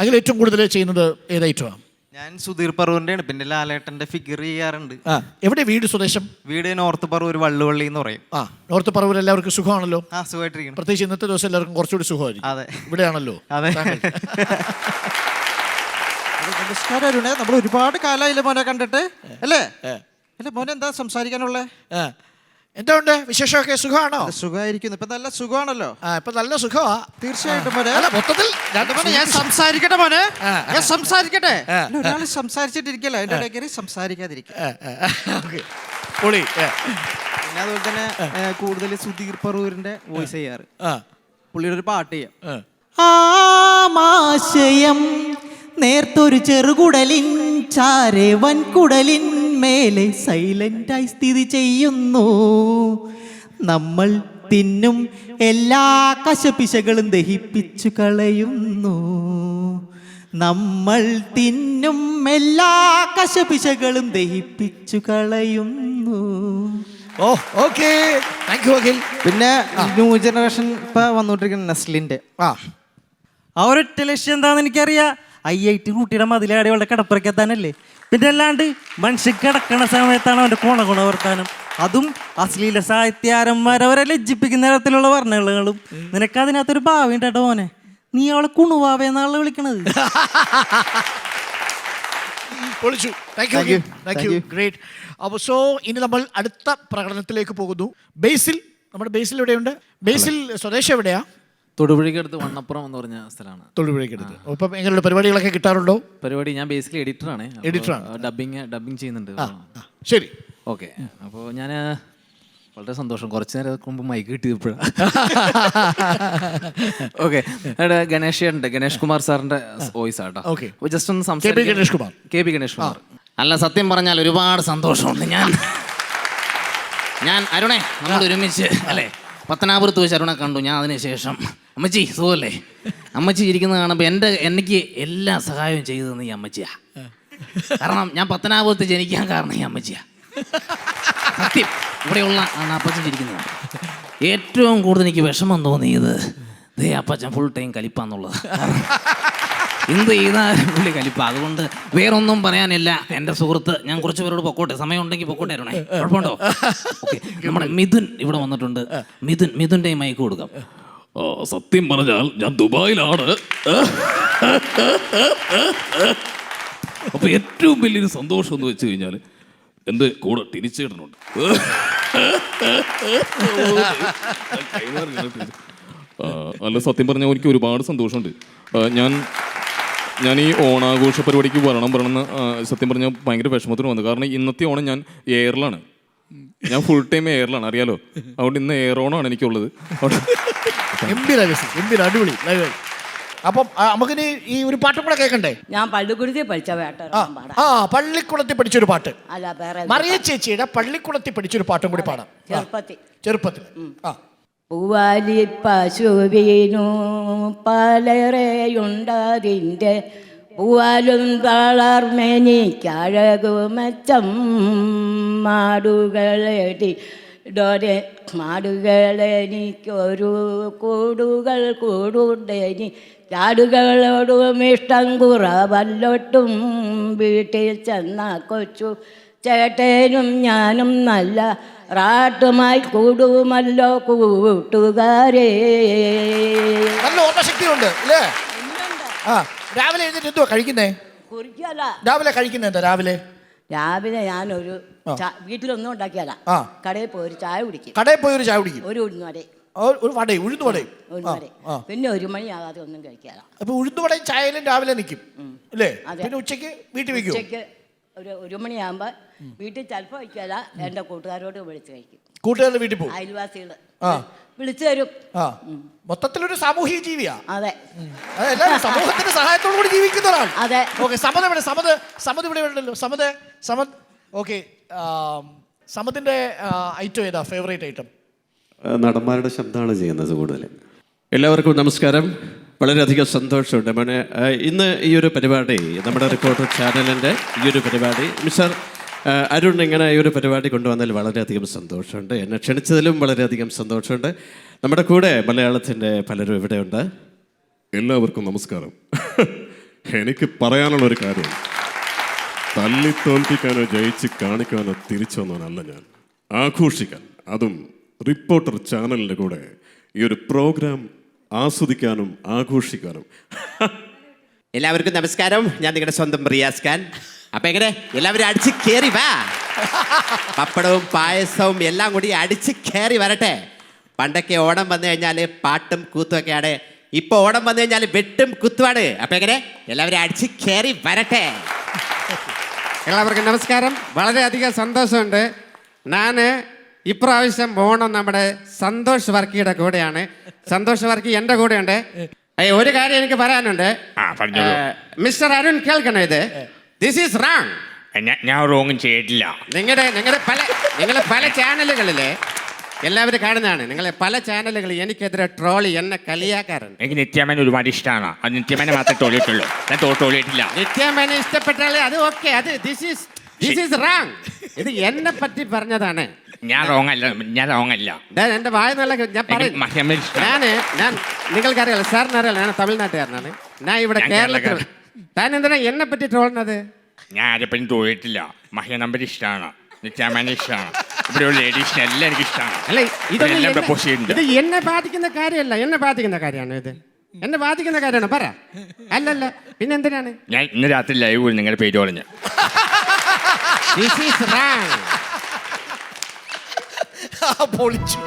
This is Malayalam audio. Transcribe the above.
അതിൽ ഏറ്റവും കൂടുതൽ ചെയ്യുന്നത് ഏത് ഐറ്റമാണ് ഞാൻ സുധീർ പറവൂരിന്റെയാണ് പിന്നെ ലാലേട്ടന്റെ ഫിഗർ ചെയ്യാറുണ്ട്. ആ എവിടെ വീട് സ്വദേശം? വീട് നോർത്ത് പറവൂർ വള്ളുവള്ളി എന്ന് പറയും. ആ നോർത്ത് പറവൂർ എല്ലാവർക്കും സുഖമാണല്ലോ? ആ സുഖമായിട്ടിരിക്കണം പ്രത്യേകിച്ച് ഇന്നത്തെ ദിവസം എല്ലാവർക്കും കുറച്ചുകൂടി സുഖമായിരിക്കും. അതെ. ഇവിടെയാണല്ലോ. അതെ. താങ്കൾ. നമസ്കാരം അരുണേ. നമ്മൾ ഒരുപാട് കാലമായില്ലേ മോനെ കണ്ടിട്ട്? അല്ലേ? അല്ലേ മോനെ എന്താ സംസാരിക്കാനുള്ളേ? ആ. എന്തുകൊണ്ട് വിശേഷമൊക്കെ സുഖമാണോ? സുഖമായിരിക്കുന്നു. ഇപ്പൊ നല്ല സുഖമാണല്ലോ. ആ ഇപ്പൊ നല്ല സുഖമാ. തീർച്ചയായിട്ടും മോനെ. അല്ല മൊത്തത്തിൽ ഞാൻ സംസാരിക്കട്ടെ മോനെ. ഞാൻ സംസാരിക്കട്ടെ. ഒരാൾ സംസാരിച്ചിട്ടിരിക്കല്ല? എന്റെ ഇടയ്ക്ക് സംസാരിക്കാതിരിക്കും. പൊളി. പിന്നെ അതുപോലെ തന്നെ കൂടുതൽ സുധീർ പറൂരിന്റെ വോയിസ് ചെയ്യാറ്. പുള്ളിയുടെ ഒരു പാട്ട് ചെയ്യാം. ആമാശയം നേർത്തൊരു ചെറുകുടലിൻ ചാരേ വൻകുടലിൻ മേലെ സൈലന്റായി സ്ഥിതി ചെയ്യുന്നു. നമ്മൾ തിന്നും എല്ലാ കശപിശകളും ദഹിപ്പിച്ചു കളയുന്നു. നമ്മൾ തിന്നും എല്ലാ കശപിശകളും ദഹിപ്പിച്ചു കളയുന്നു. Oh okay. Thank you Akhil പിന്നെ ന്യൂ ജനറേഷൻ ഇപ്പൊ വന്നുകൊണ്ടിരിക്കുന്ന നെസ്ലിന്റെ ആ. ആ ഒരൊറ്റ ലക്ഷ്യം എന്താണെന്ന് എനിക്കറിയാം. ഐ ഐ ടി കുട്ടിയുടെ മതിലാടി അവളുടെ കിടപ്പുറക്കെത്താനല്ലേ പിന്നെ അല്ലാണ്ട് മനുഷ്യൻ കിടക്കണ സമയത്താണ് അവന്റെ കോണ ഗുണവർത്താനം അതും അശ്ലീല സാഹിത്യകാരന്മാരവരെ അവരെ ലജ്ജിപ്പിക്കുന്ന തരത്തിലുള്ള വർണകളും നിനക്ക് അതിനകത്തൊരു ഭാവി ഉണ്ടോ മോനെ. നീ അവളെ കുണുവാവേന്നാണല്ലോ വിളിക്കണത്. പൊളിച്ചു. Thank you thank you great അപ്പോൾ സോ ഇനി നമ്മൾ അടുത്ത പ്രകടനത്തിലേക്ക് പോകുന്നു. ബേസിൽ നമ്മുടെ ബേസിൽ എവിടെയുണ്ട്? ബേസിൽ സ്വദേശം എവിടെയാ? തൊടുപുഴയ്ക്കടുത്ത് വണ്ണപ്പുറം എന്ന് പറഞ്ഞ സ്ഥലമാണ്. തൊടുപുഴക്കടുത്ത് അപ്പം എങ്ങനെയുള്ള പരിപാടികളൊക്കെ കിട്ടാറുണ്ടോ? പരിപാടി ഞാൻ ബേസിക്കലി എഡിറ്ററാണ് എഡിറ്റർ ആണ്. ഡബിങ് ഡബിങ് ചെയ്യുന്നുണ്ട്. ശരി. ഓക്കെ അപ്പോൾ ഞാൻ വളരെ സന്തോഷം. കുറച്ച് നേരം മുമ്പ് മൈക്ക് കിട്ടിയപ്പോഴാണ് ഓക്കെ ഗണേഷ് ഉണ്ട് ഗണേഷ് കുമാർ സാറിന്റെ വോയിസ് ആട്ടോ ഓക്കെ ജസ്റ്റ് ഒന്ന് സംസാരിക്കും. Ganesh Kumar. K P Ganesh Kumar. അല്ല സത്യം പറഞ്ഞാൽ ഒരുപാട് സന്തോഷമുണ്ട് ഞാൻ. ഞാൻ അരുണേ നമ്മൾ ഒരുമിച്ച് അല്ലേ? പത്തനാപുരത്ത് വെച്ച് അരുണെ കണ്ടു ഞാൻ അതിന് ശേഷം അമ്മച്ചി സുഖമല്ലേ? അമ്മച്ചി ഇരിക്കുന്നത് കാണുമ്പോൾ എന്റെ എനിക്ക് എല്ലാ സഹായവും ചെയ്തു തന്നെ ഈ അമ്മച്ചിയാ. കാരണം ഞാൻ പത്തനാപുരത്ത് ജനിക്കാൻ കാരണം ഈ അമ്മച്ചിയാ. സത്യം. ഇവിടെയുള്ള ആണ് അപ്പച്ചൻ ചിരിക്കുന്നത് ഏറ്റവും കൂടുതൽ എനിക്ക് വിഷമം തോന്നിയത് ദേ അപ്പച്ചൻ ഫുൾ ടൈം കലിപ്പാന്നുള്ളത് എന്ത് ചെയ്താലും പുള്ളി കലിപ്പ അതുകൊണ്ട് വേറൊന്നും പറയാനില്ല. എന്റെ സുഹൃത്ത് ഞാൻ കുറച്ച് പേരോട് പൊക്കോട്ടെ. സമയം ഉണ്ടെങ്കിൽ പൊക്കോട്ടെ അരുണേ. കുഴപ്പമുണ്ടോ? ഓക്കെ നമ്മുടെ മിഥുൻ ഇവിടെ വന്നിട്ടുണ്ട്. മിഥുൻ മിഥുന്റെ മൈക്ക് കൊടുക്കാം. സത്യം പറഞ്ഞാൽ ഞാൻ ദുബായിലാണ്. അപ്പൊ ഏറ്റവും വലിയൊരു സന്തോഷം എന്ന് വെച്ച് കഴിഞ്ഞാൽ എന്റെ കൂടെ ടിനിച്ചേട്ടനുണ്ട്. ആ, അല്ല സത്യം പറഞ്ഞാൽ എനിക്ക് ഒരുപാട് സന്തോഷമുണ്ട്. ഞാൻ ഞാൻ ഈ ഓണാഘോഷ പരിപാടിക്ക് വരണം പറയണമെന്ന് എന്ന് സത്യം പറഞ്ഞാൽ ഭയങ്കര വിഷമത്തിന് വന്നു. കാരണം ഇന്നത്തെ ഓണം ഞാൻ എയറിലാണ്. ഞാൻ ഫുൾ ടൈം എയറിലാണ് അറിയാലോ? അതുകൊണ്ട് ഇന്ന് എയർ ഓണാണ് എനിക്കുള്ളത്. ഗംഭീര ബേസിൽ ഗംഭീര അടിപൊളി ലൈവ് അപ്പം നമുക്കിനി ഈ ഒരു പാട്ടും കൂടെ കേൾക്കണ്ടേ? ഞാൻ പള്ളിക്കുളത്തിൽ പഠിച്ച വേട്ട ആ പള്ളിക്കുളത്തിൽ പഠിച്ചൊരു പാട്ട്. അല്ല വേറെ മറിയ ചേച്ചിയുടെ പള്ളിക്കുളത്തിൽ പഠിച്ചൊരു പാട്ടും കൂടി പാടാം. ചെറുപ്പത്തിൽ. ചെറുപ്പത്തി ചെറുപ്പത്തിൽ ആ. പൂവാലി പശുവിനു പലരെയുണ്ടതിന്റെ പൂവാലും തളർമെനിക്കഴകുമച്ചം മാടുകളെടി ഡോരെ മാടുകളെനിക്കൊരു കൂടുകൾ കൂടുണ്ടെനി ചാടുകളോടും ഇഷ്ടം കുറവല്ലൊട്ടും വീട്ടിൽ ചെന്ന കൊച്ചു ചേട്ടനും ഞാനും നല്ല റാട്ടുമായി കൂടുമല്ലോ കൂട്ടുകാരേ. നല്ല ഓർമ്മശക്തിയുണ്ട് അല്ലേ? ആ രാവിലെ എഴുന്നേറ്റ് എന്തുവാ കഴിക്കുന്നേ? കുറിക്കല്ല. രാവിലെ കഴിക്കുന്നേ എന്താ രാവിലെ? രാവിലെ ഞാനൊരു ചാ- വീട്ടിലൊന്നും ഉണ്ടാക്കിയല്ല ആ. കടയിൽ പോയി ഒരു ചായ കുടിക്കും. കടയിൽ പോയി ഒരു ചായ കുടിക്കും? ഒരു ഉഴുന്നുവരെ ആ, ഒരു വടയും ഉഴുന്ന് വടയും. ആ ഉഴുന്നുവരെ ആ. പിന്നെ ഒരു മണിയാകാതെ ഒന്നും കഴിക്കാല അപ്പൊ ഉഴുന്ന് വടയും ചായയിലും രാവിലെ നിൽക്കും അല്ലേ? അതെ. പിന്നെ ഉച്ചയ്ക്ക് വീട്ടിൽ വെക്കും ഉച്ചയ്ക്ക് ഒരു ഒരു മണിയാകുമ്പോൾ വീട്ടിൽ ചിലപ്പോൾ വയ്ക്കാതെ എന്റെ കൂട്ടുകാരോട് വിളിച്ച് കഴിക്കും. കൂട്ടുകാരുടെ വീട്ടിൽ പോകും? അയൽവാസികൾ ആ. വിളിച്ചു തരും. ആ. മൊത്തത്തിലൊരു സാമൂഹിക ജീവിയാ. അതെ. അത് എല്ലാവരും സമൂഹത്തിന്റെ സഹായത്തോടു കൂടി ജീവിക്കുന്ന ഒരാൾ അതെ. ഓക്കെ സമത ഇവിടെ സമത് സമത് ഇവിടെ ഉണ്ടല്ലോ സമത് സമത് ഓക്കെ സമതിന്റെ ഐറ്റം ഏതാ? ഫേവറേറ്റ് ഐറ്റം നടന്മാരുടെ ശബ്ദമാണ് ചെയ്യുന്നത് കൂടുതൽ. എല്ലാവർക്കും നമസ്കാരം. വളരെയധികം സന്തോഷമുണ്ട്. മോനെ ഇന്ന് ഈ ഒരു പരിപാടി നമ്മുടെ റിപ്പോർട്ടർ ചാനലിന്റെ ഈ ഒരു പരിപാടി മിസ്റ്റർ അരുൺ ഇങ്ങനെ ഈ ഒരു പരിപാടി കൊണ്ടുവന്നതിൽ വളരെയധികം സന്തോഷമുണ്ട്. എന്നെ ക്ഷണിച്ചതിലും വളരെയധികം സന്തോഷമുണ്ട്. നമ്മുടെ കൂടെ മലയാളത്തിന്റെ പലരും ഇവിടെയുണ്ട്. എല്ലാവർക്കും നമസ്കാരം. എനിക്ക് പറയാനുള്ള ഒരു കാര്യം. തല്ലി തോൽപ്പിക്കാനോ ജയിച്ച് കാണിക്കാനോ തിരിച്ചു വന്നവനല്ല ഞാൻ. ആഘോഷിക്കാൻ അതും റിപ്പോർട്ടർ ചാനലിന്റെ കൂടെ ഈ ഒരു പ്രോഗ്രാം ആസ്വദിക്കാനും ആഘോഷിക്കാനും. എല്ലാവർക്കും നമസ്കാരം. ഞാൻ നിങ്ങളുടെ സ്വന്തം റിയാസ് ഖാൻ. അപ്പൊ എങ്ങനെ? എല്ലാവരും അടിച്ച് കയറി വാ. പപ്പടവും പായസവും എല്ലാം കൂടി അടിച്ച് കയറി വരട്ടെ. പണ്ടൊക്കെ ഓണം വന്നു കഴിഞ്ഞാൽ പാട്ടും കൂത്തുമൊക്കെയാണ്. ഇപ്പൊ ഓണം വന്നു കഴിഞ്ഞാൽ വെട്ടും കുത്തുവാണ്. അപ്പൊ എങ്ങനെ? എല്ലാവരും അടിച്ച് കയറി വരട്ടെ. എല്ലാവർക്കും നമസ്കാരം. വളരെയധികം സന്തോഷമുണ്ട്. ഞാൻ ഇപ്രാവശ്യം ഓണം നമ്മുടെ സന്തോഷ് വർക്കിയുടെ കൂടെയാണ്. സന്തോഷ് വർക്കി കൂടെ ഉണ്ട് ഒരു കാര്യം എനിക്ക് പറയാനുണ്ട്. മിസ്റ്റർ അരുൺ കേൾക്കണോ ഇത്? ദിസ് ഈസ് റാങ് ഞാൻ റോങ് ചെയ്തിട്ടില്ല. നിങ്ങളുടെ നിങ്ങളുടെ പല നിങ്ങളെ പല ചാനലുകളിലെ എല്ലാവരും കാണുന്നതാണ്. നിങ്ങളെ പല ചാനലുകൾ എനിക്കെതിരെ ട്രോളി എന്നെ കളിയാക്കാറുണ്ട്. എനിക്ക് നിത്യാമേന ഒരുപാട് ഇഷ്ടമാണ് അത് നിത്യാമേനെ മാത്രമേ തോളിയിട്ടുള്ളൂ ഞാൻ നിത്യാമേന നിത്യമേനെ ഇഷ്ടപ്പെട്ടാലേ അത് ഓക്കെ അത് this is this is wrong ഇത് എന്നെ പറ്റി പറഞ്ഞതാണ്. ഞാൻ റോങ് അല്ല ഞാൻ റോങ് അല്ല എന്റെ വായ നല്ല ഞാൻ പറയും. ഞാൻ ഞാൻ നിങ്ങൾക്കറിയാലോ സാറിന് അറിയാലോ ഞാൻ തമിഴ്നാട്ടുകാരനാണ്. ഞാൻ ഇവിടെ കേരളത്തിൽ താൻ എന്തിനാ എന്നെ പറ്റി ട്രോളുന്നത്? ഞാൻ ആരെപ്പറ്റി തോന്നിയിട്ടില്ല. മഹ്യ നമ്പർ ഇഷ്ടമാണ് നിത്യാമേനെ ഇഷ്ടമാണ് ഇവിടെയുള്ള ലേഡീസിനെ എല്ലാം എനിക്ക് ഇഷ്ടമാണ് അല്ല പ്രപ്പോസ് ചെയ്യുന്നുണ്ട്. ഇത് എന്നെ ബാധിക്കുന്ന കാര്യമല്ല. എന്നെ ബാധിക്കുന്ന കാര്യമാണ് ഇത്? എന്നെ ബാധിക്കുന്ന കാര്യമാണ്? പറ. അല്ലല്ല. പിന്നെ എന്തിനാണ്? ഞാൻ ഇന്ന് രാത്രി ലൈവ് നിങ്ങളുടെ പേര് പറഞ്ഞു. ദിസ് ഈസ് റാങ് പൊളിച്ചു